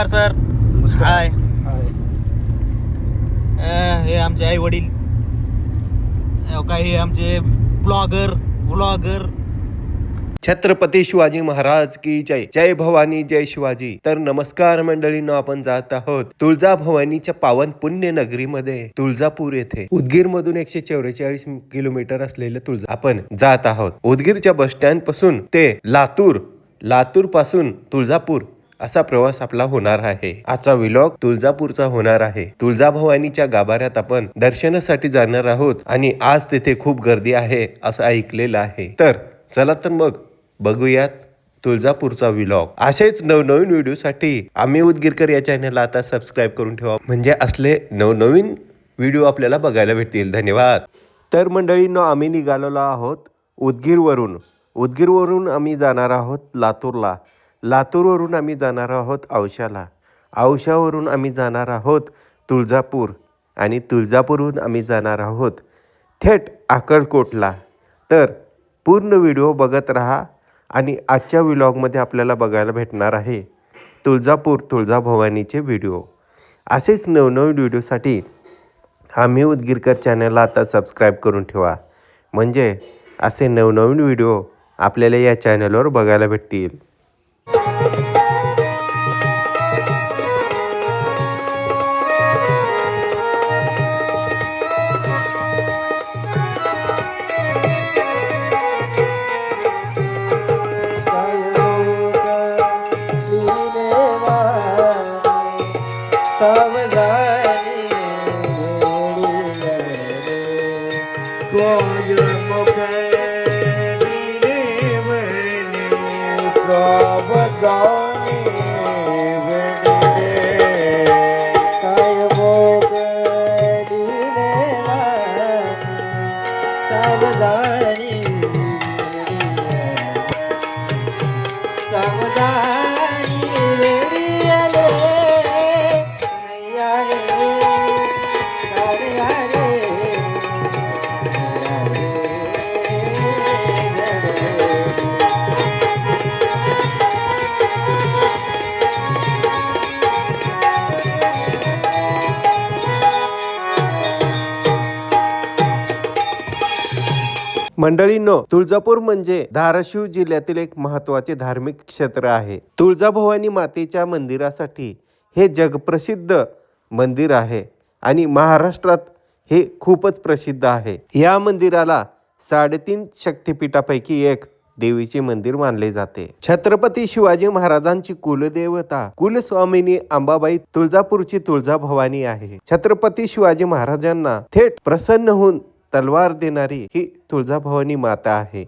नमस्कार सर. हाय. हे आमचे आई वडील काही आमचे ब्लॉगर ब्लॉगर छत्रपती शिवाजी महाराज की जय. जय भवानी जय शिवाजी. तर नमस्कार मंडळींनो आपण जात आहोत तुळजा भवानीच्या पावन पुण्य नगरीमध्ये तुळजापूर येथे. उदगीर मधून एकशे चौवेचाळीस किलोमीटर असलेलं तुळजा आपण जात आहोत. उदगीरच्या बस स्टँडपासून ते लातूर लातूरपासून तुळजापूर. असा प्रवास आपला होणार आहे. आजचा विलॉग तुळजापूरचा होणार आहे. तुळजाभवानीच्या गाभाऱ्यात आपण दर्शनासाठी जाणार आहोत आणि आज तिथे खूप गर्दी आहे असं ऐकलेलं आहे. तर चला तर मग बघूयात तुळजापूरचा विलॉग असेच नवनवीन व्हिडिओसाठी आम्ही उदगीरकर या चॅनलला आता सबस्क्राईब करून ठेवा. म्हणजे असले नवनवीन व्हिडिओ आपल्याला बघायला भेटतील. धन्यवाद. तर मंडळींनो आम्ही निघालेलो आहोत उदगीरवरून. उदगीरवरून आम्ही जाणार आहोत लातूरला. लातूरवरून आम्ही जाणार आहोत औशाला. औशावरून आम्ही जाणार आहोत तुळजापूर आणि तुळजापूरहून आम्ही जाणार आहोत थेट अक्कलकोटला. तर पूर्ण व्हिडिओ बघत राहा आणि आजच्या व्लॉगमध्ये आपल्याला बघायला भेटणार आहे तुळजापूर तुळजाभवानीचे व्हिडिओ. असेच नवनवीन व्हिडिओसाठी आम्ही उदगीरकर चॅनलला आता सबस्क्राईब करून ठेवा. म्हणजे असे नवनवीन व्हिडिओ आपल्याला या चॅनलवर बघायला भेटतील. Thank you. Rabbah. मंडळींनो तुळजापूर म्हणजे धाराशिव जिल्ह्यातील एक महत्त्वाचे धार्मिक क्षेत्र आहे. तुळजाभवानी मातेच्या मंदिरासाठी हे जगप्रसिद्ध मंदिर आहे आणि महाराष्ट्रात हे खूपच प्रसिद्ध आहे. या मंदिराला साडेतीन शक्तिपीठापैकी एक देवीचे मंदिर मानले जाते. छत्रपती शिवाजी महाराजांची कुलदेवता कुलस्वामिनी अंबाबाई तुळजापूरची तुळजाभवानी आहे. छत्रपती शिवाजी महाराजांना थेट प्रसन्न होऊन तलवार देणारी ही तुळजाभवानी माता आहे.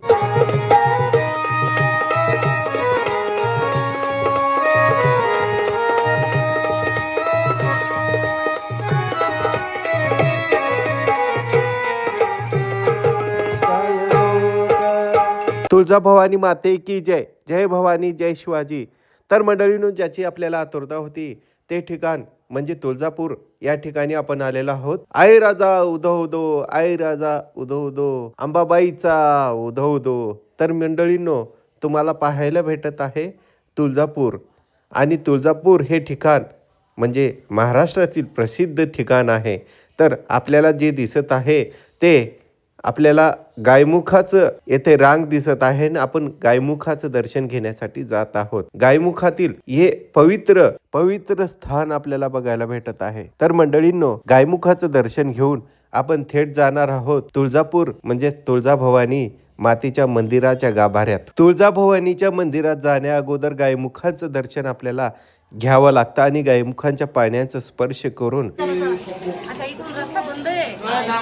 तुळजाभवानी माते की जय. जय भवानी जय शिवाजी. तर मंडळीनं ज्याची आपल्याला आतुरता होती ते ठिकाण म्हणजे तुळजापूर या ठिकाणी आपण आलेलो आहोत. आई राजा उदो उदो आई राजा उदो उदो अंबाबाईचा उदो उदो तर मंडळींनो तुम्हाला पाहायला भेटत आहे तुळजापूर. आणि तुळजापूर हे ठिकाण म्हणजे महाराष्ट्रातील प्रसिद्ध ठिकाण आहे. तर आपल्याला जे दिसत आहे ते आपल्याला गायमुखाचं येथे रांग दिसत आहे आणि आपण गायमुखाचं दर्शन घेण्यासाठी जात आहोत. गायमुखातील हे पवित्र पवित्र स्थान आपल्याला बघायला भेटत आहे. तर मंडळींनो गायमुखाचं दर्शन घेऊन आपण थेट जाणार आहोत तुळजापूर म्हणजे तुळजाभवानी मातेच्या मंदिराच्या गाभाऱ्यात. तुळजाभवानीच्या मंदिरात जाण्या अगोदर गायमुखाचं दर्शन आपल्याला घ्यावं लागतं आणि गायमुखांच्या पाण्याचा स्पर्श करून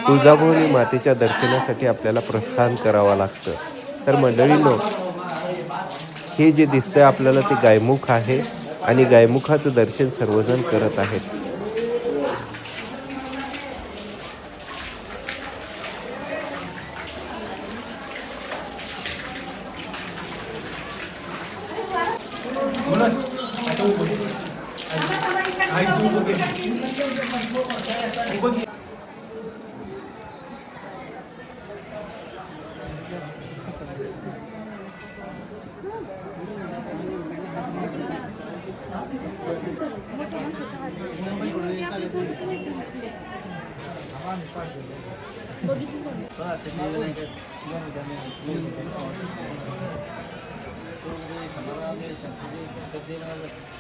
तुळजाभवानी मातेच्या दर्शनासाठी आपल्याला प्रस्थान करावं लागतं तर मंडळी लोक हे जे दिसतंय आपल्याला ते गायमुख आहे आणि गायमुखाचं दर्शन सर्वजण करत आहेत Thank you. शंकरदेव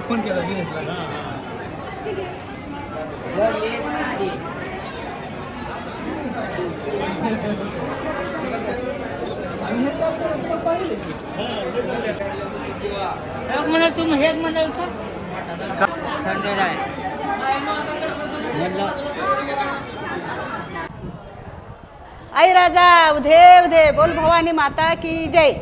फोन केला एक म्हणाल तुम्ही हेच म्हणाल का आहे आई राजा उधे उधे बोल भवानी माता की जय.